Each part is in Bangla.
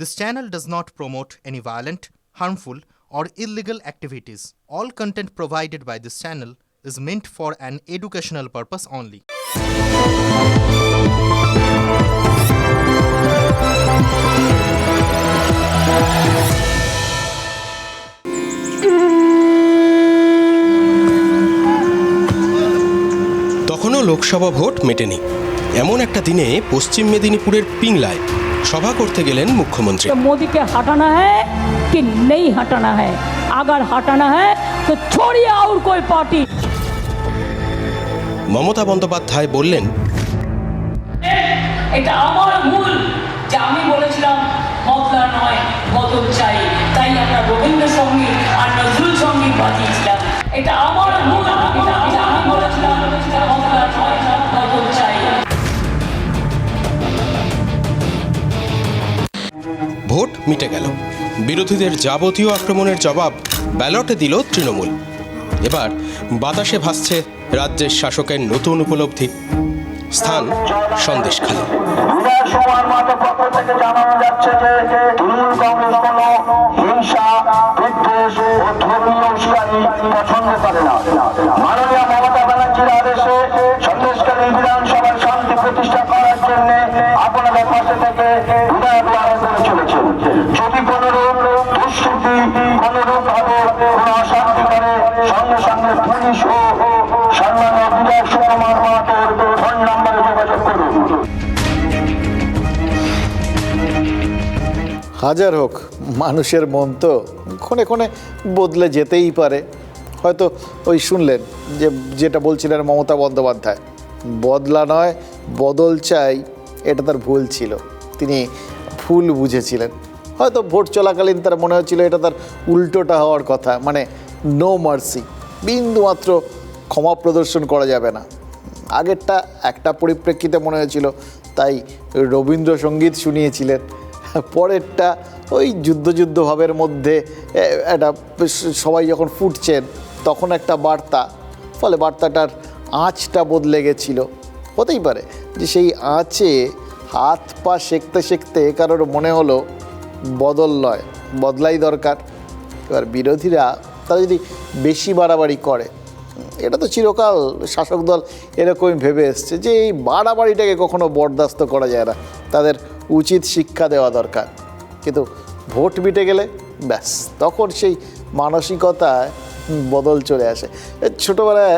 This channel does not promote any violent, harmful, or illegal activities. All content provided by this channel is meant for an educational purpose only. তখনও লোকসভা ভোট মেটেনি এমন একটা দিনে পশ্চিম মেদিনীপুরের পিংলায় সভা করতে গেলেন মুখ্যমন্ত্রী। মোদীকে হাটানা হ্যাঁ কি নেই হাটানা হ্যাঁ? আগার হাটানা হ্যাঁ তো ছড়িয়ে আউর কই পার্টি? মমতা বন্দ্যোপাধ্যায় বললেন এটা আমার ভুল যে আমি বলেছিলাম মতলা নয় বদল চাই। তাই আমরা রবীন্দ্রসঙ্গীত আর নজরুল সংগীত বাজিয়েছিলাম। এটা আমার ভুল বিরোধীদের যাবতীয় আক্রমণের জবাব ব্যালটে দিল তৃণমূল। এবার বাতাসে ভাসছে রাজ্যের শাসকের নতুন উপলব্ধি। স্থান করে না মাননীয় মমতা ব্যানার্জির আদেশে সন্দেশকারী বিধানসভার শান্তি প্রতিষ্ঠা করার জন্য হাজার হোক, মানুষের মন তো ক্ষণে ক্ষণে বদলে যেতেই পারে। হয়তো ওই শুনলেন যে, যেটা বলছিলেন মমতা বন্দ্যোপাধ্যায়, বদলা নয়, বদল চাই, এটা তার ভুল ছিল। তিনি ভুল বুঝেছিলেন। হয়তো ভোট চলাকালীন তার মনে হচ্ছিল এটা তার উল্টোটা হওয়ার কথা মানে নো মার্সি বিন্দুমাত্র ক্ষমা প্রদর্শন করা যাবে না। আগেরটা একটা পরিপ্রেক্ষিতে মনে হয়েছিল, তাই রবীন্দ্রসঙ্গীত শুনিয়েছিলেন। পরেরটা ওই যুদ্ধ যুদ্ধ ভাবের মধ্যে একটা সবাই যখন ফুটছেন, তখন একটা বার্তা, ফলে বার্তাটার আঁচটা বদলে গেছিল। হতেই পারে যে সেই আঁচে হাত পা সেঁকতে সেঁকতে কারোর মনে হলো বদল নয়, বদলাই দরকার। এবার বিরোধীরা, তারা যদি বেশি বাড়াবাড়ি করে, এটা তো চিরকাল শাসক দল এরকমই ভেবে এসছে যে এই বাড়াবাড়িটাকে কখনো বরদাস্ত করা যায় না। তাদের উচিত শিক্ষা দেওয়া দরকার। কিন্তু ভোট মিটে গেলে ব্যাস, তখন সেই মানসিকতায় বদল চলে আসে। ছোটোবেলায়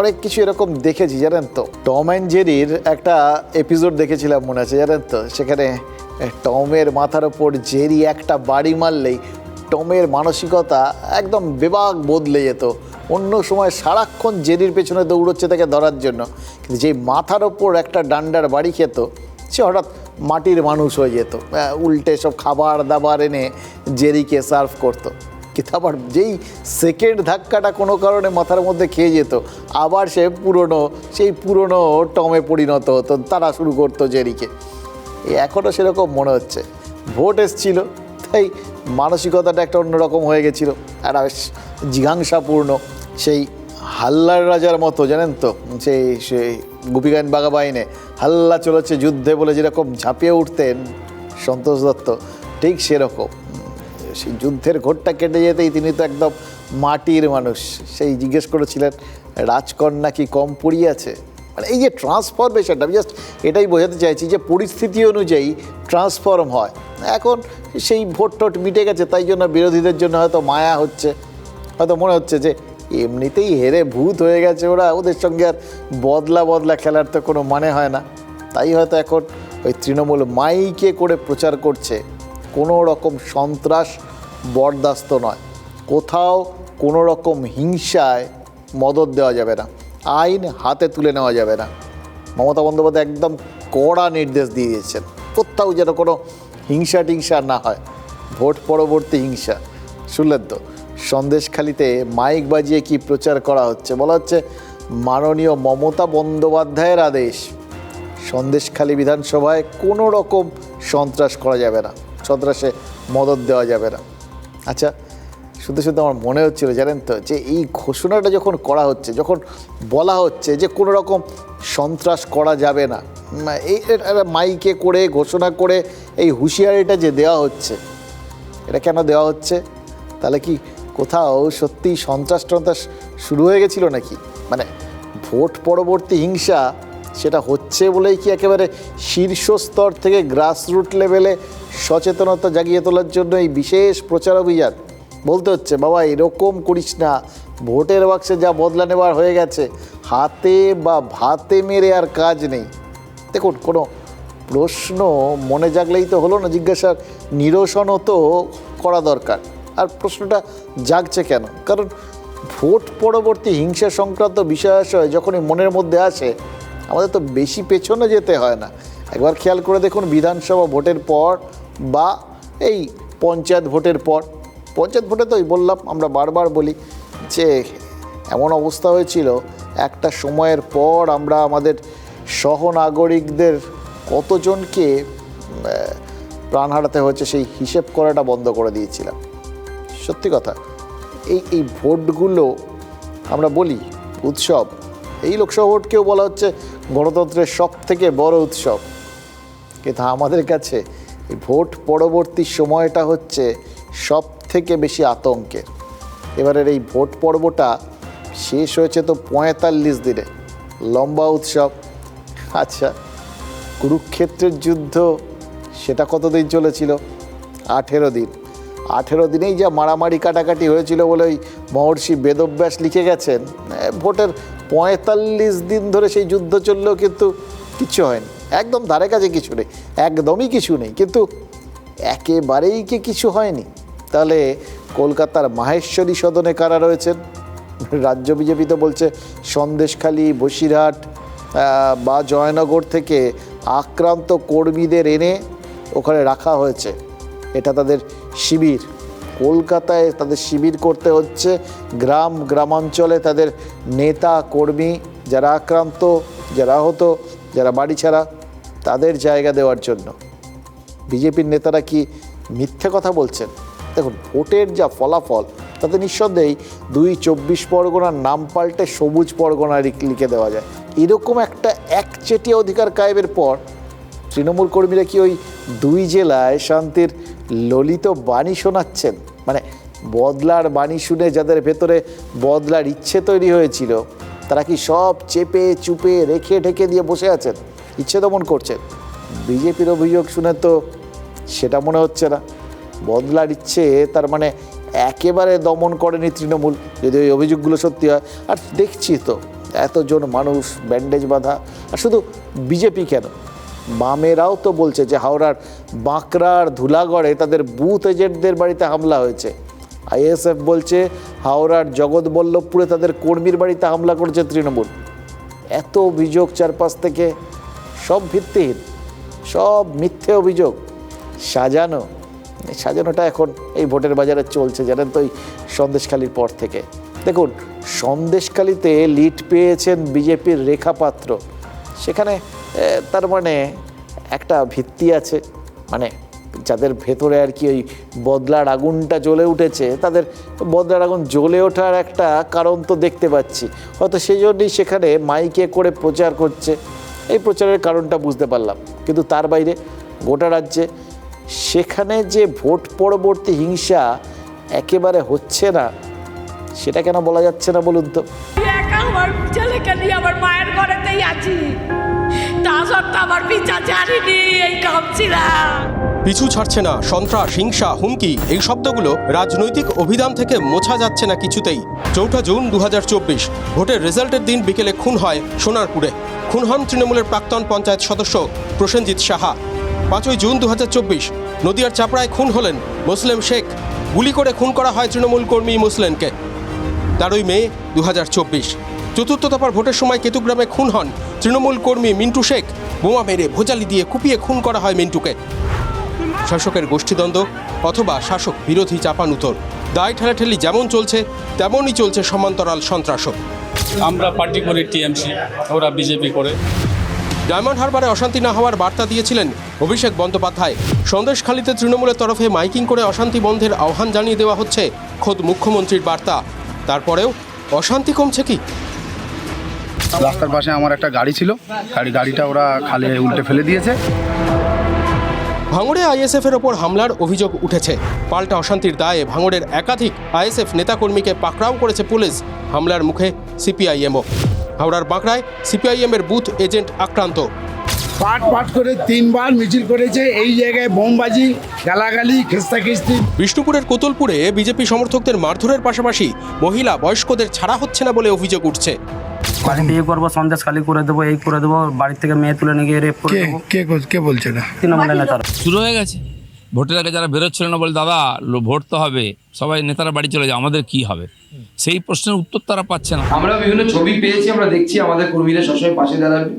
অনেক কিছু এরকম দেখেছি, জানেন তো? টম অ্যান্ড জেরির একটা এপিসোড দেখেছিলাম মনে আছে, জানেন তো? সেখানে টমের মাথার ওপর জেরি একটা বাড়ি মারলেই টমের মানসিকতা একদম বেবাগ বদলে যেত। অন্য সময় সারাক্ষণ জেরির পেছনে দৌড়চ্ছে তাকে ধরার জন্য। কিন্তু যেই মাথার ওপর একটা ডান্ডার বাড়ি খেত, সে হঠাৎ মাটির মানুষ হয়ে যেত। উল্টে সব খাবার দাবার এনে জেরিকে সার্ভ করতো। কিন্তু আবার যেই সেকেন্ড ধাক্কাটা কোনো কারণে মাথার মধ্যে খেয়ে যেত, আবার সে পুরনো, সেই পুরনো টমে পরিণত হতো, তারা শুরু করতো জেরিকে। এখনও সেরকম মনে হচ্ছে। ভোট এসছিল, তাই মানসিকতাটা একটা অন্যরকম হয়ে গেছিল। আর জিঘাংসাপূর্ণ, সেই হাল্লার রাজার মতো, জানেন তো? সেই সেই গোপীগান বাগাবাইনে হাল্লা চলেছে যুদ্ধে বলে যেরকম ঝাঁপিয়ে উঠতেন সন্তোষ দত্ত, ঠিক সেরকম। সেই যুদ্ধের ঘোরটা কেটে যেতেই তিনি তো একদম মাটির মানুষ। সেই জিজ্ঞেস করেছিলেন, রাজকন্যা কি কম পড়িয়াছে মানে এই যে ট্রান্সফরমেশনটা আমি জাস্ট এটাই বোঝাতে চাইছি যে পরিস্থিতি অনুযায়ী ট্রান্সফর্ম হয়। এখন সেই ভোট টোট মিটে গেছে, তাই জন্য বিরোধীদের জন্য হয়তো মায়া হচ্ছে। হয়তো মনে হচ্ছে যে এমনিতেই হেরে ভূত হয়ে গেছে ওরা। ওদের সঙ্গে আর বদলা বদলা খেলার তো কোনো মানে হয় না। তাই হয়তো এখন ওই তৃণমূল মাইকে করে প্রচার করছে। কোনো রকম সন্ত্রাস বরদাস্ত নয়। কোথাও কোনো রকম হিংসায় মদত দেওয়া যাবে না। আইন হাতে তুলে নেওয়া যাবে না। মমতা বন্দ্যোপাধ্যায় একদম কড়া নির্দেশ দিয়ে দিয়েছেন। কোথাও যেন কোনো হিংসা টিংসা না হয়। ভোট পরবর্তী হিংসা। শুনলেন তো? সন্দেশখালিতে মাইক বাজিয়ে কি প্রচার করা হচ্ছে? বলা হচ্ছে মাননীয় মমতা বন্দ্যোপাধ্যায়ের আদেশ। সন্দেশখালী বিধানসভায় কোনো রকম সন্ত্রাস করা যাবে না। সন্ত্রাসে মদত দেওয়া যাবে না। আচ্ছা শুধু শুধু আমার মনে হচ্ছিল জানেন তো যে এই ঘোষণাটা যখন করা হচ্ছে, যখন বলা হচ্ছে যে কোনো রকম সন্ত্রাস করা যাবে না এই মাইকে করে, ঘোষণা করে এই হুঁশিয়ারিটা যে দেওয়া হচ্ছে, এটা কেন দেওয়া হচ্ছে? তাহলে কি কোথাও সত্যিই সন্ত্রাস টন্ত্রাস শুরু হয়ে গেছিল নাকি? মানে ভোট পরবর্তী হিংসা সেটা হচ্ছে বলেই কি একেবারে শীর্ষ স্তর থেকে গ্রাসরুট লেভেলে সচেতনতা জাগিয়ে তোলার জন্য এই বিশেষ প্রচার অভিযান? বলতে হচ্ছে, বাবা, এরকম করিস না। ভোটের বাক্সে যা বদলা নেওয়ার হয়ে গেছে, হাতে বা ভাতে মেরে আর কাজ নেই। দেখুন, কোনো প্রশ্ন মনে জাগলেই তো হলো না, জিজ্ঞাসার নিরসনও তো করা দরকার। আর প্রশ্নটা জাগছে কেন? কারণ ভোট পরবর্তী হিংসা সংক্রান্ত বিষয় আশয় যখনই মনের মধ্যে আসে, আমাদের তো বেশি পেছনে যেতে হয় না। একবার খেয়াল করে দেখুন, বিধানসভা ভোটের পর বা এই পঞ্চায়েত ভোটের পর, পঞ্চায়েত ভোটে তো বললাম, আমরা বারবার বলি যে এমন অবস্থা হয়েছিল, একটা সময়ের পর আমরা আমাদের সহনাগরিকদের কতজনকে প্রাণ হারাতে হয়েছে সেই হিসেব করাটা বন্ধ করে দিয়েছিলাম। সত্যি কথা, এই এই ভোটগুলো আমরা বলি উৎসব। এই লোকসভা ভোটকেও বলা হচ্ছে গণতন্ত্রের সব থেকে বড় উৎসব। কিন্তু আমাদের কাছে এই ভোট পরবর্তী সময়টা হচ্ছে সব থেকে বেশি আতঙ্কের। এবারের এই ভোট পর্বটা শেষ হয়েছে তো পঁয়তাল্লিশ দিনে। লম্বা উৎসব। আচ্ছা কুরুক্ষেত্রের যুদ্ধ সেটা কতদিন চলেছিল? আঠেরো দিন। আঠেরো দিনেই যা মারামারি কাটাকাটি হয়েছিল বলে ওই মহর্ষি বেদব্যাস লিখে গেছেন ভোটের পঁয়তাল্লিশ দিন ধরে সেই যুদ্ধ চললেও কিন্তু কিচ্ছু হয়নি। একদম ধারে কাছে কিছু নেই, একদমই কিছু নেই, কিন্তু একেবারেই কি কিছু হয়নি? তাহলে কলকাতার মাহেশ্বরী সদনে কারা রয়েছেন? রাজ্য বিজেপি তো বলছে সন্দেশখালী, বসিরহাট বা জয়নগর থেকে আক্রান্ত কর্মীদের এনে ওখানে রাখা হয়েছে। এটা তাদের শিবির। কলকাতায় তাদের শিবির করতে হচ্ছে। গ্রাম, গ্রামাঞ্চলে তাদের নেতা, কর্মী যারা আক্রান্ত, যারা আহত, যারা বাড়ি ছাড়া, তাদের জায়গা দেওয়ার জন্য। বিজেপির নেতারা কি মিথ্যে কথা বলছেন? দেখুন, ভোটের যা ফলাফল, তাতে নিঃসন্দেহেই দুই চব্বিশ পরগনার নাম পাল্টে সবুজ পরগনা লিখ- দেওয়া যায়। এরকম একটা একচেটিয়া অধিকার কায়েবের পর তৃণমূল কর্মীরা কি ওই দুই জেলায় শান্তির ললিত বাণী শোনাচ্ছেন। মানে বদলার বাণী শুনে যাদের ভেতরে বদলার ইচ্ছে তৈরি হয়েছিল, তারা কি সব চেপে চুপে রেখে ঢেকে দিয়ে বসে আছেন? ইচ্ছে দমন করছেন। বিজেপির অভিযোগ শুনে তো সেটা মনে হচ্ছে না। বদলার ইচ্ছে তার মানে একেবারে দমন করেনি তৃণমূল, যদি ওই অভিযোগগুলো সত্যি হয়। আর দেখছি তো, এতজন মানুষ ব্যান্ডেজ বাঁধা। আর শুধু বিজেপি কেন? বামেরাও তো বলছে যে হাওড়ার বাঁকড়ার ধুলাগড়ে তাদের বুথ এজেন্টদের বাড়িতে হামলা হয়েছে। আইএসএফ বলছে হাওড়ার জগৎবল্লভপুরে তাদের কর্মীর বাড়িতে হামলা করেছে তৃণমূল। এত অভিযোগ চারপাশ থেকে, সব ভিত্তিহীন, সব মিথ্যে অভিযোগ। সাজানো, সাজানোটা এখন এই ভোটের বাজারে চলছে, জানেন তো এই সন্দেশখালির পর থেকে। দেখুন, সন্দেশখালিতে লিড পেয়েছেন বিজেপির রেখা পাত্র সেখানে তার মানে একটা ভিত্তি আছে। মানে যাদের ভেতরে আর কি ওই বদলার আগুনটা জ্বলে উঠেছে, তাদের বদলার আগুন জ্বলে ওঠার একটা কারণ তো দেখতে পাচ্ছি। হয়তো সেই জন্যই সেখানে মাইকে করে প্রচার করছে। এই প্রচারের কারণটা বুঝতে পারলাম। কিন্তু তার বাইরে গোটা রাজ্যে সেখানে যে ভোট পরবর্তী হিংসা একেবারে হচ্ছে না। সেটা কেন বলা যাচ্ছে না বলুন তো? একা আমার ছেলেকে নিয়ে আমার মায়ের ঘরেতেই আছি তা সত্ত্বেও আমার বিচার জানিনি এই কামছিলাম পিছু ছাড়ছে না সন্ত্রাস হিংসা হুমকি এই শব্দগুলো রাজনৈতিক অভিধান থেকে মোছা যাচ্ছে না কিছুতেই। চৌঠা জুন দুহাজার চব্বিশ ভোটের রেজাল্টের দিন বিকেলে খুন হয় সোনারপুরে। খুন হন তৃণমূলের প্রাক্তন পঞ্চায়েত সদস্য প্রসেনজিৎ সাহা। পাঁচই জুন দু নদিয়ার চাপড়ায় খুন হলেন মুসলিম শেখ। গুলি করে খুন করা হয় তৃণমূল কর্মী মুসলেনকে তেরোই মে দু হাজার চব্বিশ। চতুর্থ দফার ভোটের সময় কেতুগ্রামে খুন হন তৃণমূল কর্মী মিন্টু শেখ। বোমা মেরে ভোজালি দিয়ে কুপিয়ে খুন করা হয় মিন্টুকে। শাসকের গোষ্ঠীদ্বন্দ্ব অথবা শাসক বিরোধী চাপানুতর দায় ঠেলাঠেলি যেমন চলছে তেমনই চলছে সমান্তরাল সন্ত্রাসও। আমরা পার্টি করি টিএমসি ওরা বিজেপি করে। ডায়মন্ড হারবারে অশান্তি না হওয়ার বার্তা দিয়েছিলেন অভিষেক বন্দ্যোপাধ্যায়। সন্দেশখালীতে তৃণমূলের তরফে মাইকিং করে অশান্তি বন্ধের আহ্বান জানিয়ে দেওয়া হচ্ছে খোদ মুখ্যমন্ত্রীর বার্তা। তারপরেও অশান্তি কমছে কি? রাস্তার পাশে আমার একটা গাড়ি ছিল। গাড়ি গাড়িটা ওরা খালে উল্টে ফেলে দিয়েছে। ভাঙড়ে আইএসএফ এর ওপর হামলার অভিযোগ উঠেছে। পাল্টা অশান্তির দায়ে ভাঙড়ের একাধিক আইএসএফ নেতাকর্মীকে পাকড়াও করেছে পুলিশ। হামলার মুখে সিপিআইএমও। হাওড়ার বাঁকড়ায় সিপিআইএম এর বুথ এজেন্ট আক্রান্ত। পাট পাট করে তিনবার মিছিল করেছে এই জায়গায় বোমবাজি গালাগালি খেস্তা খেস্তি বিষ্ণুপুরের কোতুলপুরে বিজেপি সমর্থকদের মারধরের পাশাপাশি মহিলা বয়স্কদের ছাড়া হচ্ছে না বলে অভিযোগ উঠছে। বাড়ি বিয়ে করব সন্দেশ খালি করে দেবো এই করে দেবো বাড়ি থেকে মেয়ে তুলে নিয়ে গিয়ে রেপ করে দেবো। কে কে বলছে না তৃণমূলের নেতারা। শুরু হয়ে গেছে। ভোটের আগে যারা বেরোচ্ছিল না বলে দাদা ভোট তো হবে। সবাই নেতারা বাড়ি চলে যায় আমাদের কি হবে? সেই প্রশ্নের উত্তর তারা পাচ্ছে না। আমরা বিভিন্ন ছবি পেয়েছি আমরা দেখছি আমাদের কর্মীরা সবসময় পাশে দাঁড়াবে।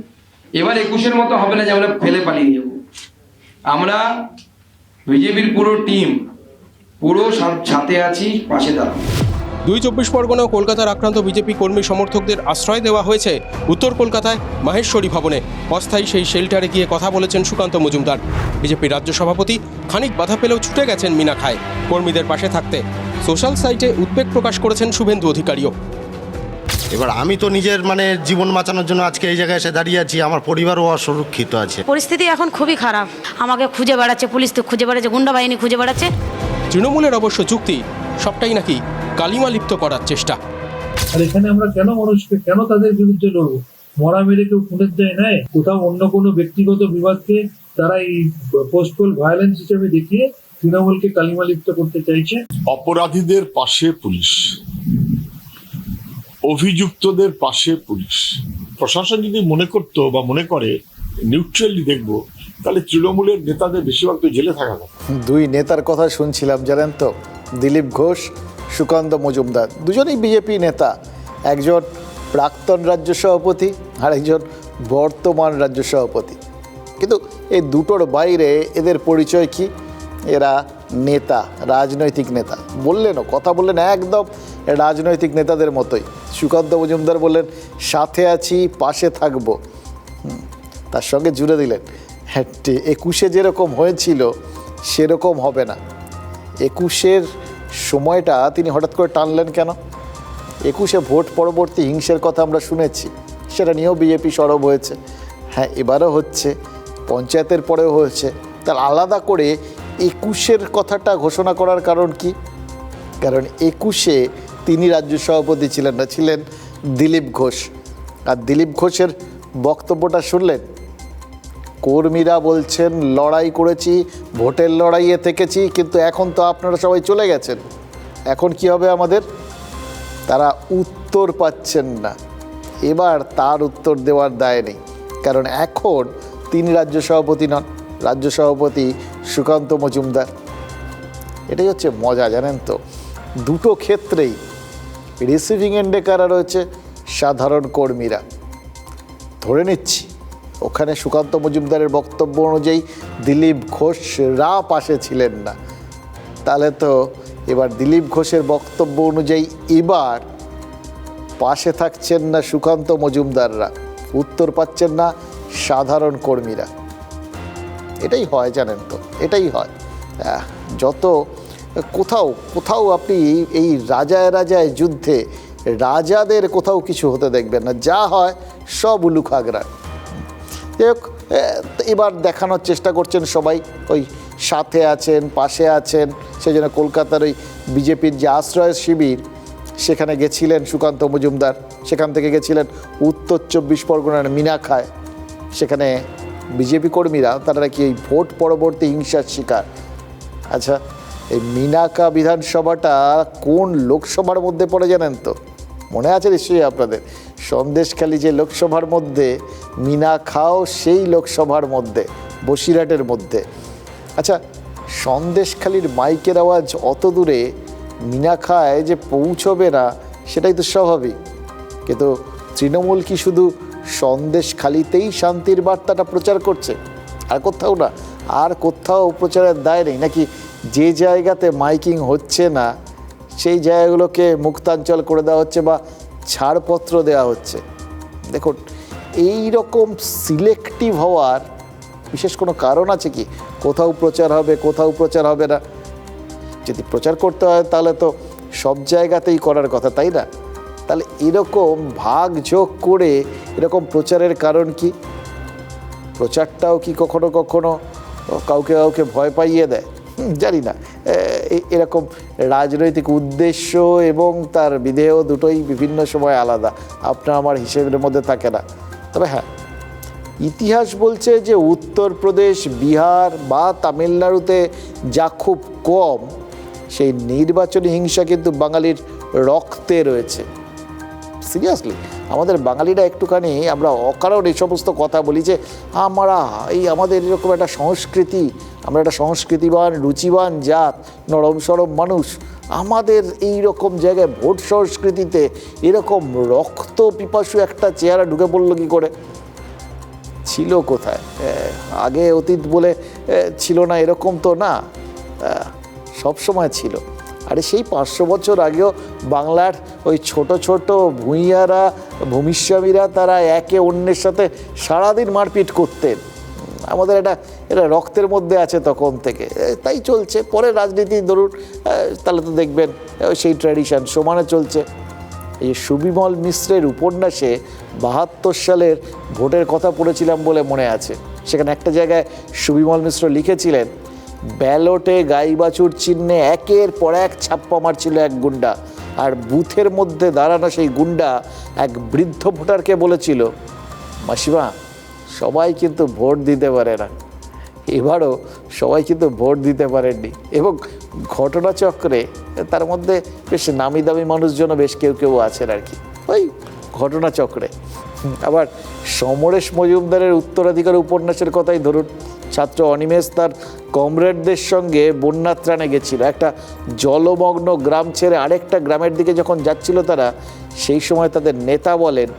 এবার একুশের মতো হবে না যে আমরা ফেলে পালিয়ে যাব। আমরা বিজেপির পুরো টিম পুরো সাথে আছি, পাশে দাঁড়াবো। দুই চব্বিশ পরগনা কলকাতার আক্রান্ত বিজেপি কর্মী সমর্থকদের আশ্রয় দেওয়া হয়েছে উত্তর কলকাতায় মাহেশ্বরী ভবনে। অস্থায়ী সেই শেল্টারে গিয়ে কথা বলেছেন সুকান্ত মজুমদার। বিজেপি রাজ্য সভাপতি খানিক বাধা পেলেও ছুটে গেছেন মিনা খায় কর্মীদের পাশে থাকতে। সোশ্যাল সাইটে উদ্বেগ প্রকাশ করেছেন শুভেন্দু অধিকারীও। এবার আমি তো নিজের মানে জীবন বাঁচানোর জন্য আজকে এই জায়গায় এসে দাঁড়িয়ে আছি আমার পরিবারও অসুরক্ষিত আছে। পরিস্থিতি এখন খুবই খারাপ। আমাকে খুঁজে বেড়াচ্ছে পুলিশ তো খুঁজে বেড়াচ্ছে গুন্ডা বাহিনী খুঁজে বেড়াচ্ছে। তৃণমূলের অবশ্য চুক্তি সবটাই নাকি কালিমা লিপ্ত করার চেষ্টা। আর এখানে আমরা কেন মানুষকে কেন তাদের বিরুদ্ধে লড়বো? মরা মেরে কেউ খুনের দেয় নাই? কোথাও অন্য কোনো ব্যক্তিগত বিবাদকে তারা এই পোস্টপোল ভায়োলেন্স হিসেবে দেখিয়ে তৃণমূলকে কালিমালিপ্ত করতে চাইছে? অপরাধীদের পাশে পুলিশ। অভিযুক্তদের পাশে পুলিশ। প্রশাসন যদি মনে করতো বা মনে করে নিউট্রালি দেখব, তাহলে তৃণমূলের নেতাদের বেশিরভাগ তো জেলে থাকা কথা। দুই নেতার কথা শুনছিলাম, জানেন তো? দিলীপ ঘোষ, সুকান্ত মজুমদার। দুজনেই বিজেপি নেতা। একজন প্রাক্তন রাজ্য সভাপতি আর একজন বর্তমান রাজ্য সভাপতি। কিন্তু এই দুটোর বাইরে এদের পরিচয় কি? এরা নেতা, রাজনৈতিক নেতা। বললেনও, কথা বললেন একদম রাজনৈতিক নেতাদের মতোই। সুকান্ত মজুমদার বললেন, সাথে আছি, পাশে থাকব। তার সঙ্গে জুড়ে দিলেন হ্যাঁ একুশে যেরকম হয়েছিল, সেরকম হবে না। একুশের সময়টা তিনি হঠাৎ করে টানলেন কেন? একুশে ভোট পরবর্তী হিংসের কথা আমরা শুনেছি, সেটা নিয়েও বিজেপি সরব হয়েছে। হ্যাঁ এবারও হচ্ছে, পঞ্চায়েতের পরেও হয়েছে। তার আলাদা করে একুশের কথাটা ঘোষণা করার কারণ কি? কারণ একুশে তিনি রাজ্য সভাপতি ছিলেন না, ছিলেন দিলীপ ঘোষ। আর দিলীপ ঘোষের বক্তব্যটা শুনলেন? কর্মীরা বলছেন, লড়াই করেছি, ভোটের লড়াইয়ে থেকেছি, কিন্তু এখন তো আপনারা সবাই চলে গেছেন। এখন কি হবে আমাদের? তারা উত্তর পাচ্ছেন না। এবার তার উত্তর দেওয়ার দায় নেই। কারণ এখন তিনি রাজ্য সভাপতি নন। রাজ্য সভাপতি সুকান্ত মজুমদার। এটাই হচ্ছে মজা, জানেন তো? দুটো ক্ষেত্রেই রিসিভিং এন্ডে কারা রয়েছে? সাধারণ কর্মীরা। ধরে নিচ্ছি, ওখানে সুকান্ত মজুমদারের বক্তব্য অনুযায়ী দিলীপ ঘোষরা পাশে ছিলেন না। তাহলে তো এবার দিলীপ ঘোষের বক্তব্য অনুযায়ী এবার পাশে থাকছেন না সুকান্ত মজুমদাররা। উত্তর পাচ্ছেন না সাধারণ কর্মীরা। এটাই হয় জানেন তো, এটাই হয়। যত, কোথাও কোথাও আপনি এই রাজায় রাজায় যুদ্ধে রাজাদের কোথাও কিছু হতে দেখবেন না, যা হয় সব উলু খাগড়া যাই হোক এবার দেখানোর চেষ্টা করছেন সবাই, ওই সাথে আছেন, পাশে আছেন সেই জন্য কলকাতার ওই বিজেপির যে আশ্রয় শিবির, সেখানে গেছিলেন সুকান্ত মজুমদার, সেখান থেকে গেছিলেন উত্তর চব্বিশ পরগনার মিনাখায় সেখানে বিজেপি কর্মীরা, তারা নাকি এই ভোট পরবর্তী হিংসার শিকার। আচ্ছা এই মিনাকা বিধানসভাটা কোন লোকসভার মধ্যে পড়ে জানেন তো? মনে আছে নিশ্চয়ই আপনাদের? সন্দেশখালী যে লোকসভার মধ্যে মিনা খাও সেই লোকসভার মধ্যে, বসিরহাটের মধ্যে। আচ্ছা সন্দেশখালীর মাইকের আওয়াজ অত দূরে মিনা খায় যে পৌঁছবে না, সেটাই তো স্বাভাবিক। কিন্তু তৃণমূল কি শুধু সন্দেশখালিতেই শান্তির বার্তাটা প্রচার করছে। আর কোথাও না, আর কোথাও প্রচারের দায় নেই। নাকি যে জায়গাতে মাইকিং হচ্ছে না, সেই জায়গাগুলোকে মুক্তাঞ্চল করে দেওয়া হচ্ছে বা ছাড়পত্র দেওয়া হচ্ছে। দেখুন এই রকম সিলেক্টিভ হওয়ার বিশেষ কোনো কারণ আছে কি? কোথাও প্রচার হবে, কোথাও প্রচার হবে না। যদি প্রচার করতে হয়, তাহলে তো সব জায়গাতেই করার কথা, তাই না? তাহলে এরকম ভাগ যোগ করে এরকম প্রচারের কারণ কি? প্রচারটাও কি কখনো কখনো কাউকে কাউকে ভয় পাইয়ে দেয়? জানি না। এরকম রাজনৈতিক উদ্দেশ্য এবং তার বিধেয় দুটোই বিভিন্ন সময় আলাদা। আপনার আমার হিসেবের মধ্যে থাকে না। তবে হ্যাঁ ইতিহাস বলছে যে উত্তরপ্রদেশ, বিহার বা তামিলনাড়ুতে যা খুব কম, সেই নির্বাচনী হিংসা কিন্তু বাঙালির রক্তে রয়েছে। সিরিয়াসলি আমাদের বাঙালিরা একটুখানি আমরা অকারণ এই সমস্ত কথা বলি যে আমরা এই আমাদের এরকম একটা সংস্কৃতি, আমরা একটা সংস্কৃতিবান, রুচিবান জাত, নরম সরম মানুষ, আমাদের এই রকম জায়গায় ভোট সংস্কৃতিতে এরকম রক্ত পিপাসু একটা চেহারা ঢুকে পড়ল কি করে? ছিল কোথায়? আগে অতীত বলে ছিল না, এরকম তো না সব সময় ছিল। আরে সেই পাঁচশো বছর আগেও বাংলার ওই ছোট ছোট ভূঁইয়ারা, ভূমিস্বামীরা তারা একে অন্যের সাথে সারাদিন মারপিট করতেন। আমাদের এটা এটা রক্তের মধ্যে আছে তখন থেকে। তাই চলছে। পরে রাজনীতি ধরুন তাহলে তো দেখবেন সেই ট্র্যাডিশন সমানে চলছে। এই সুবিমল মিশ্রের উপন্যাসে বাহাত্তর সালের ভোটের কথা পড়েছিলাম বলে মনে আছে। সেখানে একটা জায়গায় সুবিমল মিশ্র লিখেছিলেন ব্যালটে গাই বাছুর চিহ্নে একের পর এক ছাপ্পা মারছিল এক গুন্ডা। আর বুথের মধ্যে দাঁড়ানো সেই গুন্ডা এক বৃদ্ধ ভোটারকে বলেছিল, মাসিমা, সবাই কিন্তু ভোট দিতে পারে না। এবারও সবাই কিন্তু ভোট দিতে পারেননি। এবং ঘটনাচক্রে তার মধ্যে বেশ নামি দামি মানুষজনও বেশ কেউ কেউ আছেন আর কি। ওই ঘটনাচক্রে। আবার সমরেশ মজুমদারের উত্তরাধিকার উপন্যাসের কথাই ধরুন। ছাত্র অনিমেষ তার কমরেডদের সঙ্গে বন্যা ত্রাণে গেছিল। একটা জলমগ্ন গ্রাম ছেড়ে আরেকটা গ্রামের দিকে যখন যাচ্ছিল তারা, সেই সময় তাদের নেতা বলেন,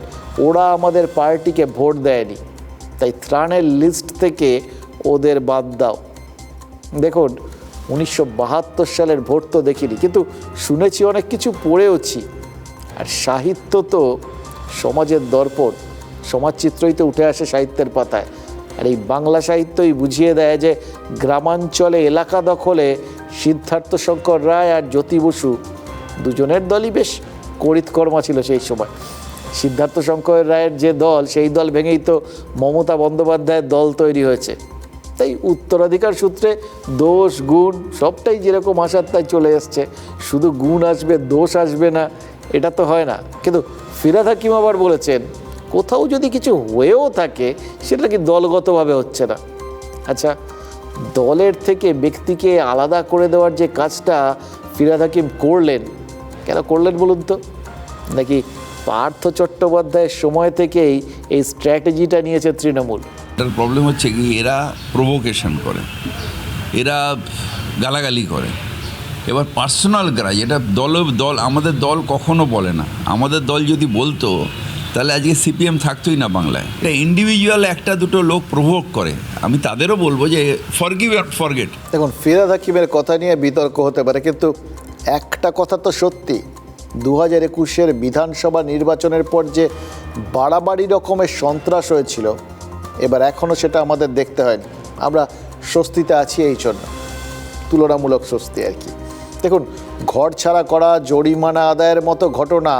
ওরা আমাদের পার্টিকে ভোট দেয়নি, তাই ত্রাণের লিস্ট থেকে ওদের বাদ দাও। দেখুন, উনিশশো বাহাত্তর সালের ভোট তো দেখিনি, কিন্তু শুনেছি অনেক কিছু, পড়েওছি। আর সাহিত্য তো সমাজের দর্পণ, সমাজচিত্রই তো উঠে আসে সাহিত্যের পাতায়। আর এই বাংলা সাহিত্যই বুঝিয়ে দেয় যে গ্রামাঞ্চলে এলাকা দখলে সিদ্ধার্থ শঙ্কর রায় আর জ্যোতি বসু দুজনের দলই বেশ করিতকর্মা ছিল সেই সময়। সিদ্ধার্থ শঙ্কর রায়ের যে দল, সেই দল ভেঙেই তো মমতা বন্দ্যোপাধ্যায়ের দল তৈরি হয়েছে। তাই উত্তরাধিকার সূত্রে দোষ, গুণ সবটাই যেরকম আসার তাই চলে এসছে। শুধু গুণ আসবে, দোষ আসবে না, এটা তো হয় না। কিন্তু ফিরাদ হাকিম আবার বলেছেন কোথাও যদি কিছু হয়েও থাকে, সেটা কি দলগতভাবে হচ্ছে না? আচ্ছা দলের থেকে ব্যক্তিকে আলাদা করে দেওয়ার যে কাজটা ফিরাদ হাকিম করলেন, কেন করলেন বলুন তো? নাকি পার্থ চট্টোপাধ্যায়ের সময় থেকেই এই স্ট্র্যাটেজিটা নিয়েছে তৃণমূল? এটার প্রবলেম হচ্ছে কি, এরা প্রভোকেশন করে, এরা গালাগালি করে। এবার পার্সোনাল গ্রাজ এটা দল দল, আমাদের দল কখনো বলে না। আমাদের দল যদি বলতো তাহলে আজকে সিপিএম থাকতোই না বাংলায়। এটা ইন্ডিভিজুয়াল একটা দুটো লোক প্রভোগ করে। আমি তাদেরও বলব যে ফরগিভ আর ফরগেট দেখুন, ফিরাদ হাকিমের কথা নিয়ে বিতর্ক হতে পারে, কিন্তু একটা কথা তো সত্যি। দু হাজার একুশের বিধানসভা নির্বাচনের পর যে বাড়াবাড়ি রকমের সন্ত্রাস হয়েছিল, এবার এখনও সেটা আমাদের দেখতে হয়নি আমরা স্বস্তিতে আছি এই জন্য। তুলনামূলক স্বস্তি আর কি। দেখুন, ঘর ছাড়া করা, জরিমানা আদায়ের মতো ঘটনা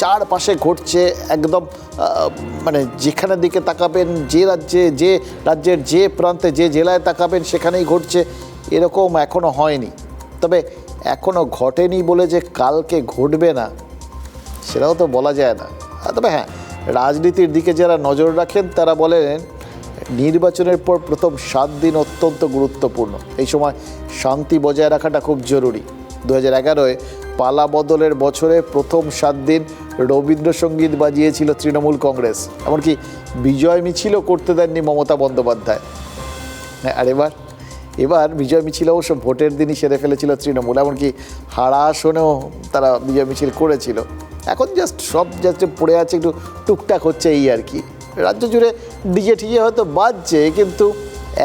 চারপাশে ঘটছে একদম মানে যেখানে দিকে তাকাবেন, যে রাজ্যে, যে রাজ্যের যে প্রান্তে, যে জেলায় তাকাবেন, সেখানেই ঘটছে। এরকম এখনও হয়নি। তবে এখনও ঘটেনি বলে যে কালকে ঘটবে না, সেটাও তো বলা যায় না। তবে হ্যাঁ রাজনীতির দিকে যারা নজর রাখেন, তারা বলেন, নির্বাচনের পর প্রথম সাত দিন অত্যন্ত গুরুত্বপূর্ণ। এই সময় শান্তি বজায় রাখাটা খুব জরুরি। দু হাজার এগারোয় পালা বদলের বছরে প্রথম সাত দিন রবীন্দ্রসঙ্গীত বাজিয়েছিল তৃণমূল কংগ্রেস। এমনকি বিজয় মিছিলও করতে দেননি মমতা বন্দ্যোপাধ্যায়। হ্যাঁ, আর এবার এবার বিজয় মিছিল অবশ্য ভোটের দিনই সেরে ফেলেছিল তৃণমূল এমনকি হারা আসনেও তারা বিজয় মিছিল করেছিল। এখন জাস্ট সব জাস্ট পড়ে আছে একটু টুকটাক হচ্ছে এই আর কি। রাজ্য জুড়ে ডিজে টিজে হয়তো বাজছে কিন্তু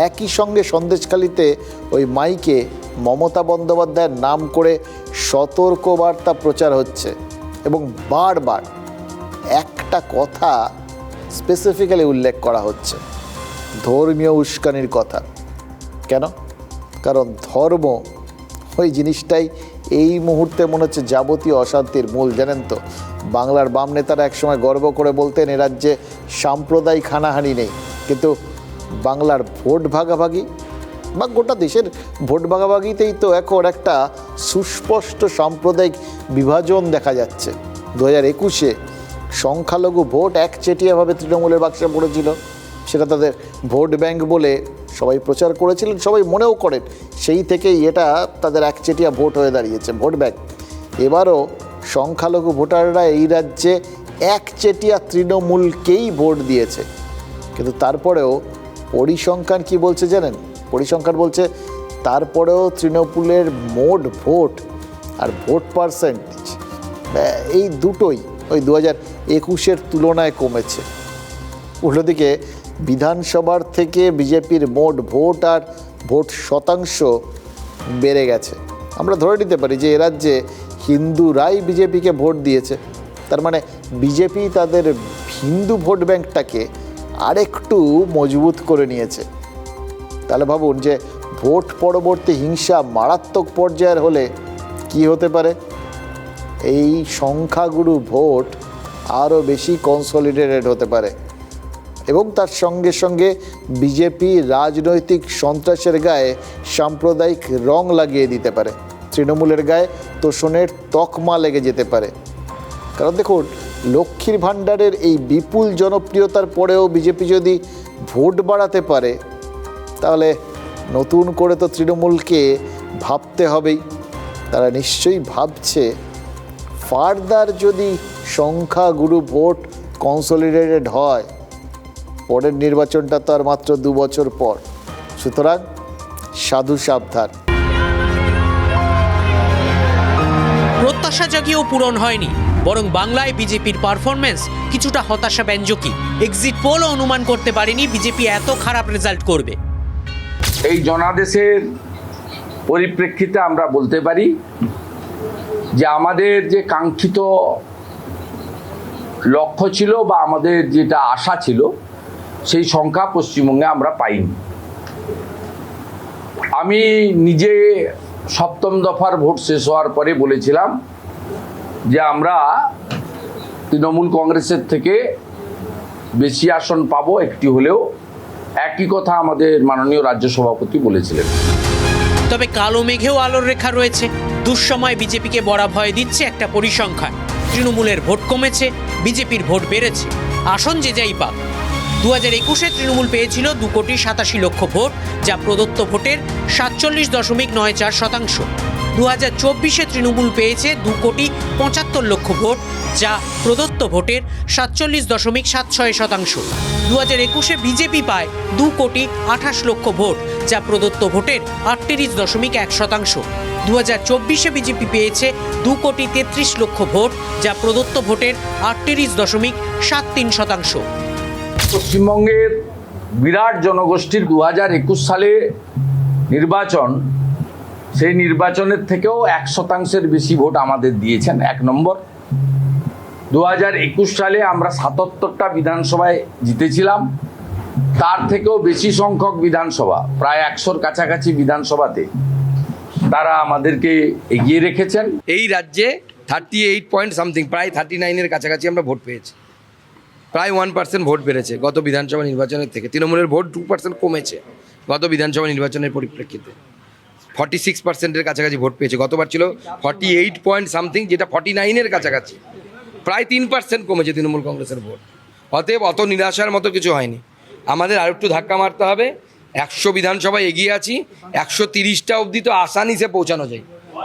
একই সঙ্গে সন্দেশখালিতে ওই মাইকে মমতা বন্দ্যোপাধ্যায়ের নাম করে সতর্কবার্তা প্রচার হচ্ছে। এবং বারবার একটা কথা স্পেসিফিক্যালি উল্লেখ করা হচ্ছে। ধর্মীয় উস্কানির কথা। কেন? কারণ ধর্ম ওই জিনিসটাই এই মুহূর্তে মনে হচ্ছে যাবতীয় অশান্তির মূল, জানেন তো? বাংলার বাম নেতারা একসময় গর্ব করে বলতেন, এ রাজ্যে সাম্প্রদায়িক হানাহানি নেই। কিন্তু বাংলার ভোট ভাগাভাগি বা গোটা দেশের ভোট ভাগাভাগিতেই তো এখন একটা সুস্পষ্ট সাম্প্রদায়িক বিভাজন দেখা যাচ্ছে। দু হাজার একুশে সংখ্যালঘু ভোট একচেটিয়াভাবে তৃণমূলের বাক্সে পড়েছিল। সেটা তাদের ভোট ব্যাংক বলে সবাই প্রচার করেছিলেন, সবাই মনেও করেন। সেই থেকেই এটা তাদের একচেটিয়া ভোট হয়ে দাঁড়িয়েছে, ভোট ব্যাংক। এবারও সংখ্যালঘু ভোটাররা এই রাজ্যে একচেটিয়া তৃণমূলকেই ভোট দিয়েছে। কিন্তু তারপরেও পরিসংখ্যান কি বলছে জানেন? পরিসংখ্যান বলছে তারপরেও তৃণমূলের মোট ভোট আর ভোট পার্সেন্টেজ এই দুটোই ওই দু হাজার একুশের তুলনায় কমেছে। উল্টোদিকে বিধানসভার থেকে বিজেপির মোট ভোট আর ভোট শতাংশ বেড়ে গেছে। আমরা ধরে নিতে পারি যে এ রাজ্যে হিন্দুরাই বিজেপিকে ভোট দিয়েছে। তার মানে বিজেপি তাদের হিন্দু ভোট ব্যাংকটাকে আরেকটু মজবুত করে নিয়েছে। তাহলে ভাবুন যে ভোট পরবর্তী হিংসা মারাত্মক পর্যায়ের হলে কি হতে পারে? এই সংখ্যাগুরু ভোট আরও বেশি কনসলিডেটেড হতে পারে। এবং তার সঙ্গে সঙ্গে বিজেপি রাজনৈতিক সন্ত্রাসের গায়ে সাম্প্রদায়িক রং লাগিয়ে দিতে পারে। তৃণমূলের গায়ে তোষণের তকমা লেগে যেতে পারে। কারণ দেখুন, লক্ষ্মীর ভাণ্ডারের এই বিপুল জনপ্রিয়তার পরেও বিজেপি যদি ভোট বাড়াতে পারে, তাহলে নতুন করে তো তৃণমূলকে ভাবতে হবেই। তারা নিশ্চয়ই ভাবছে ফার্দার যদি সংখ্যাগুরু ভোট কনসলিডেটেড হয় পরের নির্বাচনটা তো আর মাত্র দু বছর পর। সুতরাং সাধু সাবধান। প্রত্যাশা জাগিয়েও পূরণ হয়নি বরং বাংলায় বিজেপির পারফরমেন্স কিছুটা হতাশা ব্যঞ্জকই এক্সিট পোলও অনুমান করতে পারেনি বিজেপি এত খারাপ রেজাল্ট করবে। এই জনাদেশের পরিপ্রেক্ষিতে আমরা বলতে পারি যে আমাদের যে কাঙ্ক্ষিত লক্ষ্য ছিল বা আমাদের যেটা আশা ছিল, সেই সংখ্যা পশ্চিমবঙ্গে আমরা পাইনি। আমি নিজে সপ্তম দফার ভোট শেষ হওয়ার পরে বলেছিলাম যে আমরা তৃণমূল কংগ্রেসের থেকে বেশি আসন পাবো একটি হলেও একই কথা আমাদের মাননীয় রাজ্য সভাপতি বলেছিলেন। তবে কালো মেঘেও আলোর রেখা রয়েছে। দুঃসময় বিজেপিকে বড়া ভয় দিচ্ছে একটা পরিসংখ্যান। তৃণমূলের ভোট কমেছে, বিজেপির ভোট বেড়েছে। আসন যে যাই পাক। দু হাজার একুশে তৃণমূল পেয়েছিল দু কোটি সাতাশি লক্ষ ভোট, যা প্রদত্ত ভোটের সাতচল্লিশ দশমিক নয় চার শতাংশ। দু হাজার চব্বিশে তৃণমূল পেয়েছে দু কোটি পঁচাত্তর লক্ষ ভোট, যা প্রদত্ত ভোটের সাতচল্লিশ দশমিক সাত ছয় শতাংশ। দু হাজার একুশে বিজেপি পায় দু কোটি আঠাশ লক্ষ ভোট, যা প্রদত্ত ভোটের আটত্রিশ দশমিক এক শতাংশ। দু হাজার চব্বিশে বিজেপি পেয়েছে দু কোটি তেত্রিশ লক্ষ ভোট, যা প্রদত্ত ভোটের আটত্রিশ দশমিক সাত তিন শতাংশ। পশ্চিমবঙ্গের বিরাট জনগোষ্ঠীর দু হাজার একুশ সালে নির্বাচন সেই নির্বাচনের থেকেও এক শতাংশের বেশি ভোট আমাদের দিয়েছেন, এক নম্বর। দু হাজার একুশ সালে আমরা সাতাত্তরটা বিধানসভায় জিতেছিলাম। তার থেকেও বেশি সংখ্যক বিধানসভা, প্রায় একশোর কাছাকাছি বিধানসভাতে তারা আমাদেরকে এগিয়ে রেখেছেন। এই রাজ্যে থার্টি এইট পয়েন্ট সামথিং প্রায় থার্টি নাইনের কাছাকাছি আমরা ভোট পেয়েছি। প্রায় ওয়ান পার্সেন্ট ভোট বেড়েছে গত বিধানসভা নির্বাচনের থেকে। তৃণমূলের ভোট টু পার্সেন্ট কমেছে গত বিধানসভা নির্বাচনের পরিপ্রেক্ষিতে। ফর্টি সিক্স পার্সেন্টের কাছাকাছি ভোট পেয়েছে। গতবার ছিল ফর্টি এইট পয়েন্ট সামথিং যেটা ফর্টি নাইনের কাছাকাছি। প্রায় তিন পার্সেন্ট কমেছে তৃণমূল কংগ্রেসের ভোট। অতএব অত নিরাশার মতো কিছু হয়নি। আমাদের আর একটু ধাক্কা মারতে হবে। একশো বিধানসভায় এগিয়ে আছি। একশো তিরিশটা অবধি তো আসানিসে পৌঁছানো যায়।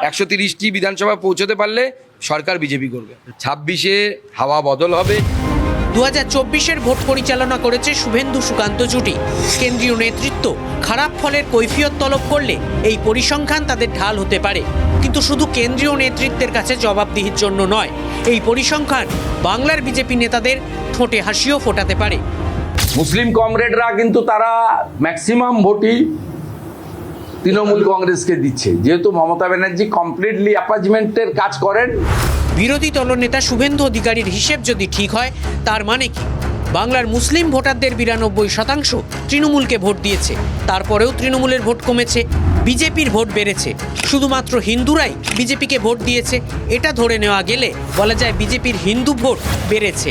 একশো তিরিশটি বিধানসভায় পৌঁছতে পারলে সরকার বিজেপি করবে। ছাব্বিশে হাওয়া বদল হবে। দু হাজার চব্বিশের ভোট পরিচালনা করেছে শুভেন্দু সুকান্ত জুটি। কেন্দ্রীয় নেতৃত্ব খারাপ ফলের কৈফিয়ত তলব করলে এই পরিসংখ্যান তাদের ঢাল হতে পারে। কিন্তু শুধু কেন্দ্রীয় নেতৃত্বের কাছে জবাবদিহির জন্য নয়, এই পরিসংখ্যান বাংলার বিজেপি নেতাদের ঠোঁটে হাসিও ফোটাতে পারে। মুসলিম কমরেডরা কিন্তু তারা ম্যাক্সিমাম ভোটই তৃণমূল কংগ্রেসকে দিচ্ছে। যেহেতু মমতা ব্যানার্জি কমপ্লিটলি অ্যাপার্টমেন্টের কাজ করেন বিরোধী দলনেতা শুভেন্দু অধিকারীর হিসেব যদি ঠিক হয়, তার মানে কি? বাংলার মুসলিম ভোটারদের বিরানব্বই শতাংশ তৃণমূলকে ভোট দিয়েছে। তারপরেও তৃণমূলের ভোট কমেছে, বিজেপির ভোট বেড়েছে। শুধুমাত্র হিন্দুরাই বিজেপিকে ভোট দিয়েছে, এটা ধরে নেওয়া গেলে বলা যায় বিজেপির হিন্দু ভোট বেড়েছে।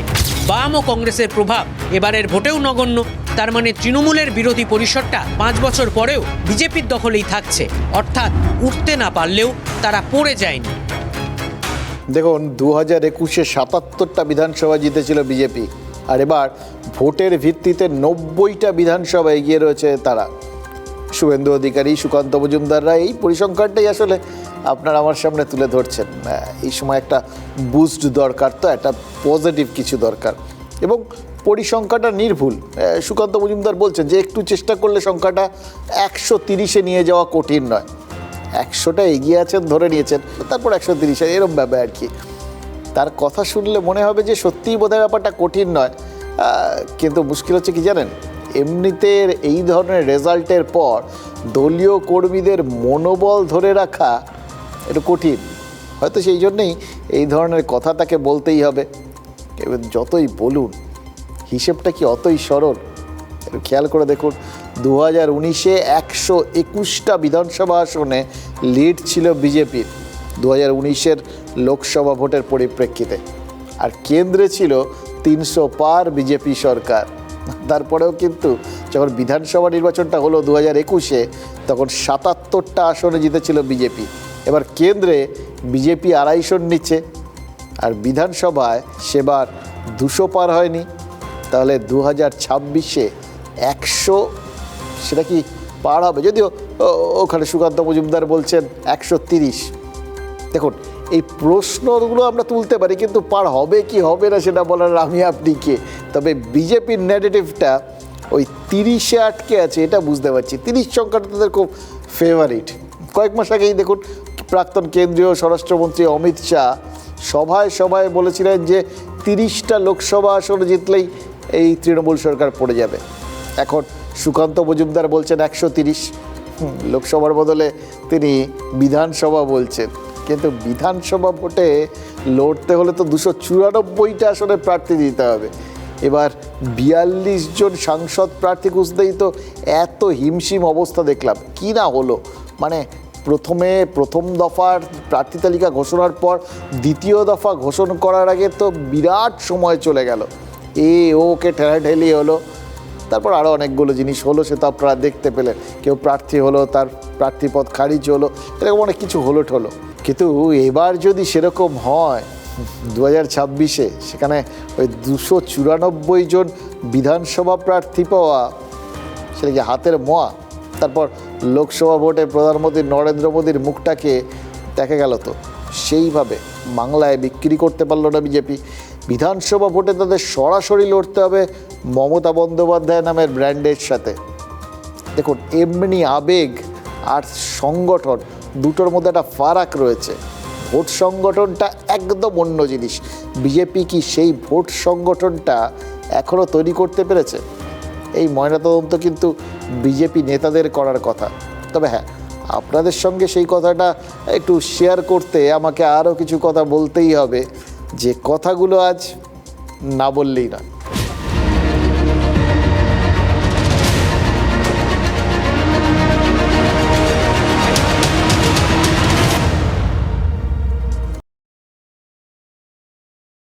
বাম ও কংগ্রেসের প্রভাব এবারের ভোটেও নগণ্য, তার মানে তৃণমূলের বিরোধী পরিষদটা পাঁচ বছর পরেও বিজেপির দখলেই থাকছে। অর্থাৎ উঠতে না পারলেও তারা পড়ে যায়নি। দেখুন দু হাজার একুশে সাতাত্তরটা বিধানসভা জিতেছিল বিজেপি। আর এবার ভোটের ভিত্তিতে নব্বইটা বিধানসভা এগিয়ে রয়েছে তারা। শুভেন্দু অধিকারী, সুকান্ত মজুমদাররা এই পরিসংখ্যানটাই আসলে আপনারা আমার সামনে তুলে ধরছেন। এই সময় একটা বুস্ট দরকার তো, একটা পজিটিভ কিছু দরকার। এবং পরিসংখ্যাটা নির্ভুল। সুকান্ত মজুমদার বলছেন যে একটু চেষ্টা করলে সংখ্যাটা একশো তিরিশে নিয়ে যাওয়া কঠিন নয়। একশোটা এগিয়ে আছেন, ধরে নিয়েছেন, তারপর একশো তিরিশে, এরম ব্যাপার আর কি। তার কথা শুনলে মনে হবে যে সত্যিই বোধহয় ব্যাপারটা কঠিন নয়। কিন্তু মুশকিল হচ্ছে কি জানেন? এমনিতে এই ধরনের রেজাল্টের পর দলীয় কর্মীদের মনোবল ধরে রাখা একটু কঠিন। হয়তো সেই জন্যেই এই ধরনের কথা তাকে বলতেই হবে। যতই বলুন, হিসেবটা কি অতই সরল? একটু খেয়াল করে দেখুন। দু হাজার উনিশে একশো একুশটা বিধানসভা আসনে লিড ছিল বিজেপির। দু হাজার উনিশের লোকসভা ভোটের পরিপ্রেক্ষিতে। আর কেন্দ্রে ছিল তিনশো পার বিজেপি সরকার। তারপরেও কিন্তু যখন বিধানসভা নির্বাচনটা হলো দু হাজার একুশে, তখন সাতাত্তরটা আসনে জিতেছিল বিজেপি। এবার কেন্দ্রে বিজেপি আড়াইশো নিচ্ছে আর বিধানসভায় সেবার দুশো পার হয়নি। তাহলে দু হাজার ছাব্বিশে একশো সেটা কি পার হবে? যদিও ওখানে সুকান্ত মজুমদার বলছেন একশো তিরিশ। দেখুন, এই প্রশ্নগুলো আমরা তুলতে পারি, কিন্তু পার হবে কি হবে না সেটা বলার আমি আপনি কে? তবে বিজেপির নেগেটিভটা ওই তিরিশে আটকে আছে, এটা বুঝতে পারছি। তিরিশ সংখ্যাটা তাদের খুব ফেভারিট কয়েক মাস আগেই দেখুন, প্রাক্তন কেন্দ্রীয় স্বরাষ্ট্রমন্ত্রী অমিত শাহ সভায় সভায় বলেছিলেন যে তিরিশটা লোকসভা আসন জিতলেই এই তৃণমূল সরকার পড়ে যাবে। এখন সুকান্ত মজুমদার বলছেন একশো তিরিশ। লোকসভার বদলে তিনি বিধানসভা বলছেন। কিন্তু বিধানসভা ভোটে লড়তে হলে তো দুশো চুরানব্বইটা আসনে প্রার্থী দিতে হবে। এবার বিয়াল্লিশ জন সাংসদ প্রার্থী খুঁজতেই তো এত হিমশিম অবস্থা দেখলাম। কি না হলো? মানে প্রথমে প্রথম দফার প্রার্থী তালিকা ঘোষণার পর দ্বিতীয় দফা ঘোষণা করার আগে তো বিরাট সময় চলে গেল। এ ওকে ঠেলাঠেলি হলো। তারপর আরও অনেকগুলো জিনিস হলো, সে তো আপনারা দেখতে পেলেন। কেউ প্রার্থী হলো, তার প্রার্থীপদ খারিজ হলো, এরকম অনেক কিছু হলো। ঠলো কিন্তু এবার যদি সেরকম হয় দু হাজার ছাব্বিশে, সেখানে ওই দুশো চুরানব্বই জন বিধানসভা প্রার্থী পাওয়া, সেটা কি হাতের মোয়া? তারপর লোকসভা ভোটে প্রধানমন্ত্রী নরেন্দ্র মোদীর মুখটাকে দেখা গেল তো, সেইভাবে বাংলায় বিক্রি করতে পারল না বিজেপি। বিধানসভা ভোটে তাদের সরাসরি লড়তে হবে মমতা বন্দ্যোপাধ্যায় নামের ব্র্যান্ডের সাথে। দেখুন, এমনি আবেগ আর সংগঠন দুটোর মধ্যে একটা ফারাক রয়েছে। ভোট সংগঠনটা একদম অন্য জিনিস। বিজেপি কি সেই ভোট সংগঠনটা এখনও তৈরি করতে পেরেছে? এই ময়নাতদন্ত কিন্তু বিজেপি নেতাদের করার কথা। তবে হ্যাঁ আপনাদের সঙ্গে সেই কথাটা একটু শেয়ার করতে আমাকে আরও কিছু কথা বলতেই হবে। যে কথাগুলো আজ না বললেই নয়।